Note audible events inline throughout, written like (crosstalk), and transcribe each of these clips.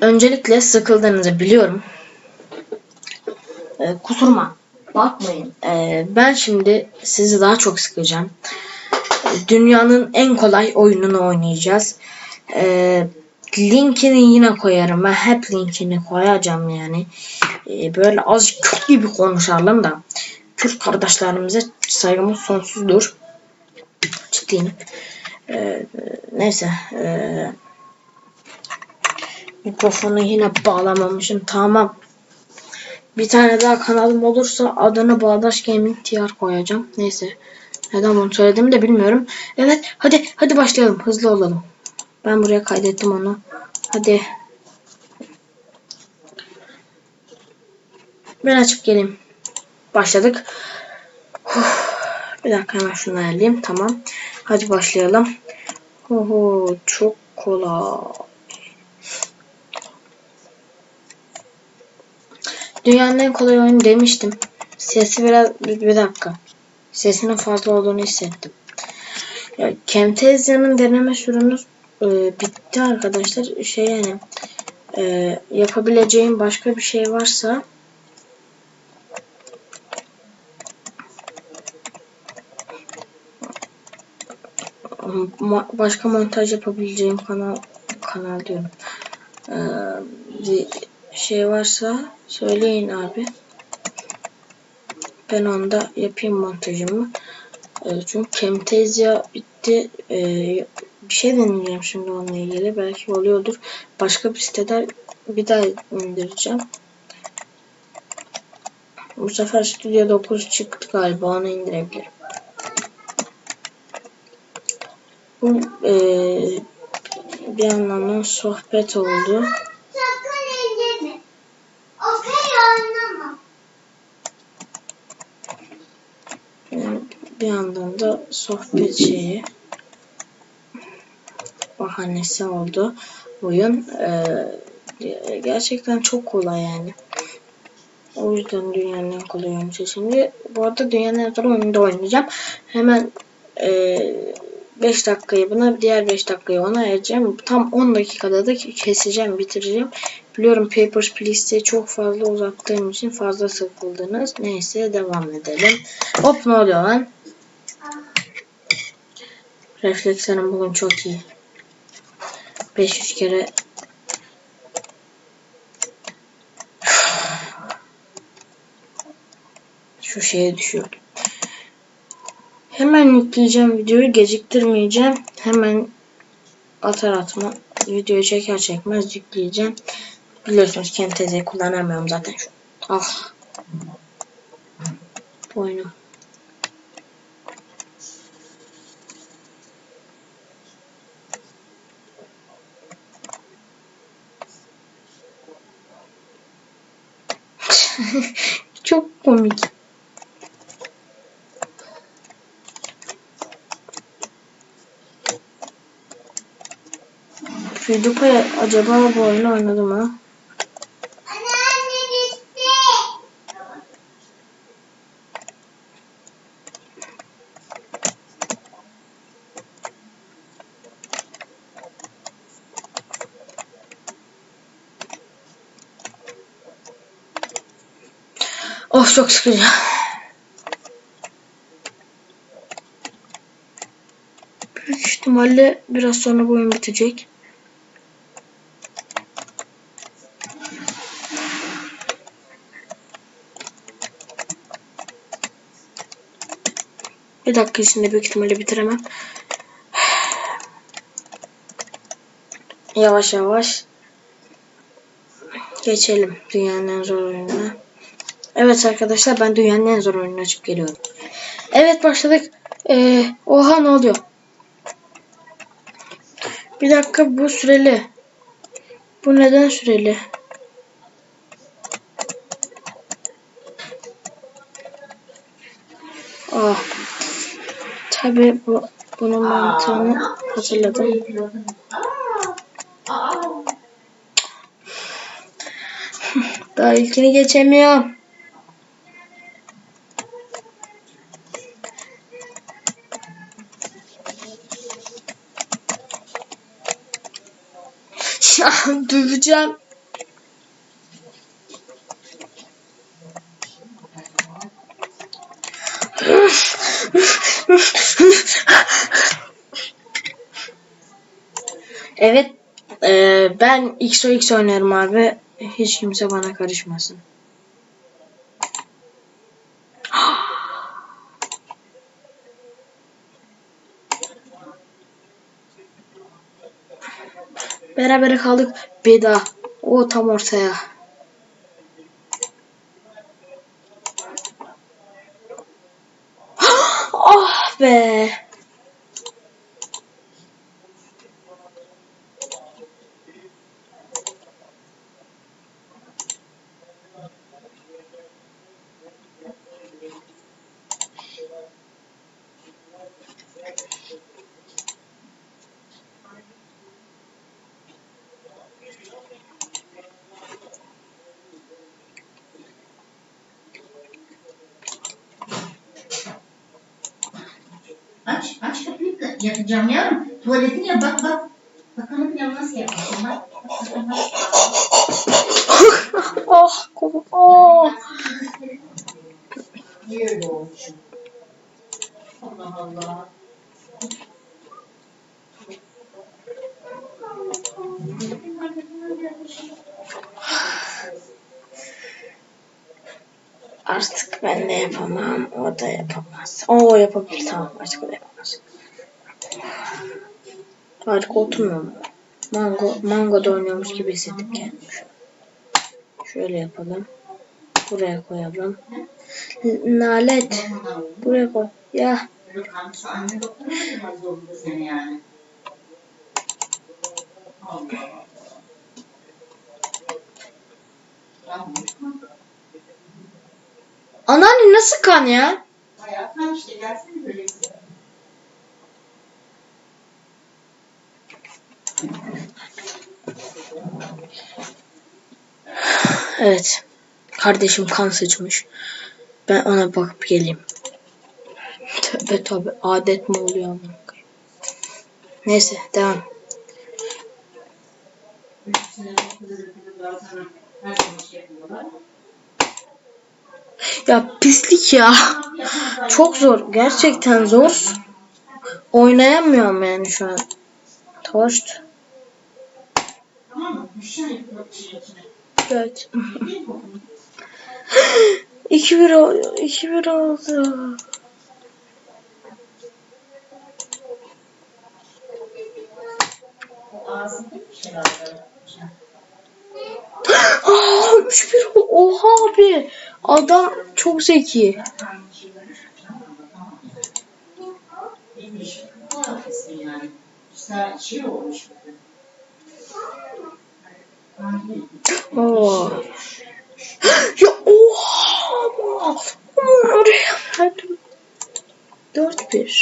Öncelikle sıkıldığınızı biliyorum. Ee, kusuruma bakmayın. Ee, ben şimdi sizi daha çok sıkacağım. Dünyanın en kolay oyununu oynayacağız. Ee, linkini yine koyarım. Ben hep linkini koyacağım yani. Ee, böyle az Kürt gibi konuşalım da. Kürt kardeşlerimize saygımız sonsuzdur. Ciddiyim. Ee, neyse. Ee, Mikrofonu yine bağlamamışım. Tamam. Bir tane daha kanalım olursa adını Bağdaş Gaming TR koyacağım. Neyse. Neden bunu söylediğimi de bilmiyorum. Evet. Hadi hadi başlayalım. Hızlı olalım. Ben buraya kaydettim onu. Hadi. Ben açıp geleyim. Başladık. Huh. Bir dakika hemen şunu ayarlayayım. Tamam. Hadi başlayalım. Oho, çok kolay. Dünyanın en kolay oyunu demiştim. Sesi biraz bir, bir dakika. Sesinin fazla olduğunu hissettim. Ya, Camtasia'nın deneme sürümümüz e, bitti arkadaşlar. Şey yani e, yapabileceğim başka bir şey varsa başka montaj yapabileceğim kanal kanal diyorum. Ee, şey varsa söyleyin abi. Ben onda yapayım montajımı. Ee, çünkü Camtasia bitti. Ee, bir şey deneyeceğim şimdi onunla ilgili. Belki oluyordur. Başka bir siteden bir daha indireceğim. Bu sefer Studio 9 çıktı galiba. Onu indirebilirim. Bu eee bir anlamda sohbet oldu. Bir yandan da sohbet şeyi bahanesi oldu oyun. Eee, gerçekten çok kolay yani. O yüzden dünyanın en kolay oyunu seçildi. Bu arada dünyanın en zor oyununda oynayacağım. Hemen eee 5 dakikayı buna, diğer 5 dakikayı ona ayıracağım. Tam 10 dakikada da keseceğim, bitireceğim. Biliyorum Papers, Please'de çok fazla uzattığım için fazla sıkıldınız. Neyse devam edelim. Hop ne oluyor lan? Reflekslerim bugün çok iyi. 500 kere şu şeye düşüyordum. Hemen yükleyeceğim videoyu geciktirmeyeceğim. Hemen atar atma videoyu çeker çekmez yükleyeceğim. Biliyorsunuz Camtasia'yı kullanamıyorum zaten şu. Ah. Boynum. (laughs) Çok komik. PewDiePie acaba bu oyunu oynadı mı? Anneanne gitti. Of çok sıkıcı. Büyük ihtimalle biraz sonra bu oyun bitecek. Bir dakika içinde büyük ihtimalle bitiremem. (sighs) Yavaş yavaş geçelim dünyanın en zor oyununa. Evet arkadaşlar ben dünyanın en zor oyununu açıp geliyorum. Evet başladık. Ee, oha ne oluyor? Bir dakika bu süreli. Bu neden süreli? Ah. Tabi bu bunun mantığını hatırladım. Daha ilkini geçemiyorum. (laughs) Döveceğim. Evet. eee, ben XOX oynarım abi. Hiç kimse bana karışmasın. Beraber kaldık. Beda. O tam ortaya. (gasps) ah be. Aç, aç kapıyı da yapacağım yavrum. Tuvaletini yap, bak bak. Bakalım ya nasıl yapıyorsun bak. Bak, bak, bak. oh kolum. Oh. Niye öyle olmuşum? Allah Allah. Artık ben de yapamam. O da yapamaz. O yapabilir. Tamam artık o da yapamaz. Harika oturmuyor mu? Mango, mango da oynuyormuş gibi hissettim kendimi. Şöyle yapalım. Buraya koyalım. Nalet. Buraya koy. Ya. Kanka anne doktora mı yapmaz zorunda seni yani? Allah Allah. Tamam. Anneanne nasıl kan ya? Kan işte gelsene böyle. Evet. Kardeşim kan sıçmış. Ben ona bakıp geleyim. Tövbe tövbe adet mi oluyor koyayım. Neyse devam. Her zaman şey yapıyorlar. Ya pislik ya. Çok zor. Gerçekten zor. Oynayamıyorum yani şu an. İçine. Evet. Değil mi kokunu? 2-1 oldu. 2-1 (gasps) oldu. Aa 3-1 oldu. Oha abi. Adam çok zeki. Oo. (gasps) Ya oha. Aman oraya verdim. 4-1.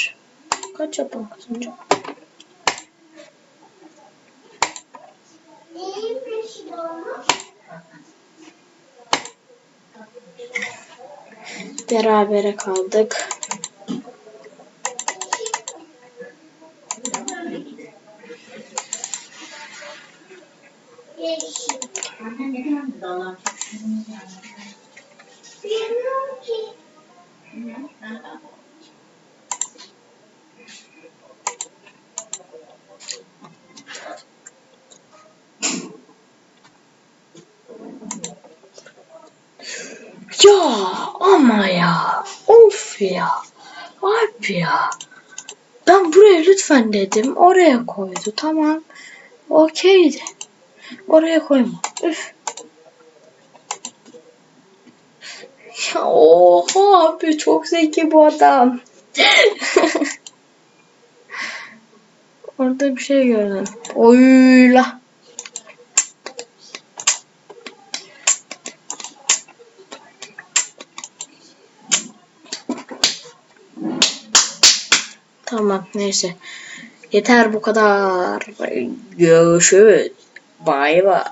Berabere kaldık. Bilmiyorum ki. Ya ama ya. Of ya. Abi ya. Ben buraya lütfen dedim. Oraya koydu. Tamam. Okeydi. Oraya koyma. Üf. Ya oha abi çok zeki bu adam. (laughs) Orada bir şey gördüm. Oyla. Tamam neyse. Yeter bu kadar. Görüşürüz. Bay bay.